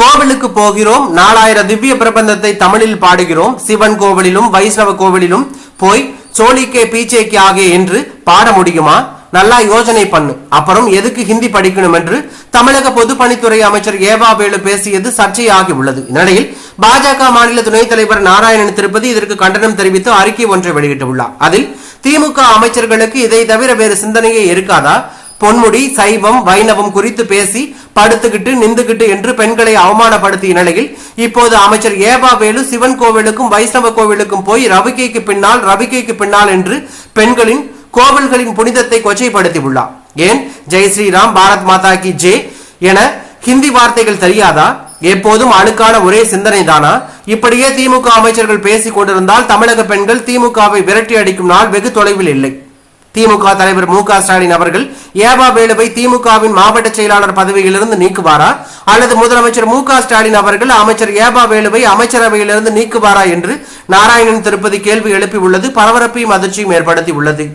கோவிலுக்கு போகிறோம். நாலாயிரம் திவ்ய பிரபந்தத்தை தமிழில் பாடுகிறோம். சிவன் கோவிலிலும் வைஷ்ணவ கோவிலிலும் போய் சோழிக்கே பீச்சேக்கே ஆகே என்று பாட முடியுமா? நல்லா யோசனை பண்ணு. அப்புறம் எதுக்கு ஹிந்தி படிக்கணும் என்று தமிழக பொதுப்பணித்துறை அமைச்சர் ஏவா வேலு பேசியது சர்ச்சையாகி உள்ளது. இந்நிலையில் பாஜக மாநில துணைத் தலைவர் நாராயணன் திருப்பதி இதற்கு கண்டனம் தெரிவித்து அறிக்கை ஒன்றை வெளியிட்டுள்ளார். அதில் திமுக அமைச்சர்களுக்கு இதை தவிர வேறு சிந்தனையே இருக்காதா? பொன்முடி சைவம் வைணவம் குறித்து பேசி படுத்துக்கிட்டு நிந்துகிட்டு என்று பெண்களை அவமானப்படுத்திய நிலையில் இப்போது அமைச்சர் ஏபா வேலு சிவன் கோவிலுக்கும் வைஷ்ணவ கோவிலுக்கும் போய் ரவிக்கைக்கு பின்னால் ரவிக்கைக்கு பின்னால் என்று பெண்களின் கோவில்களின் புனிதத்தை கொச்சைப்படுத்தி உள்ளார் ஏன்? ஜெய் ஸ்ரீராம் பாரத் மாதா கி ஜே என ஹிந்தி வார்த்தைகள் தெரியாதா? எப்போதும் அழுக்கான ஒரே சிந்தனை தானா இப்படியே திமுக அமைச்சர்கள் பேசிக் கொண்டிருந்தால் தமிழக பெண்கள் திமுகவை விரட்டி அடிக்கும் நாள் வெகு தொலைவில் இல்லை. திமுக தலைவர் மு க ஸ்டாலின் அவர்கள் ஏவா வேலுவை திமுகவின் மாவட்ட செயலாளர் பதவியிலிருந்து நீக்குவாரா? அல்லது முதலமைச்சர் மு க ஸ்டாலின் அவர்கள் அமைச்சர் ஏபா வேலுவை அமைச்சரவையிலிருந்து நீக்குவாரா என்று நாராயணன் திருப்பதி கேள்வி எழுப்பி உள்ளது பரபரப்பையும் அதிர்ச்சியும் ஏற்படுத்தி உள்ளது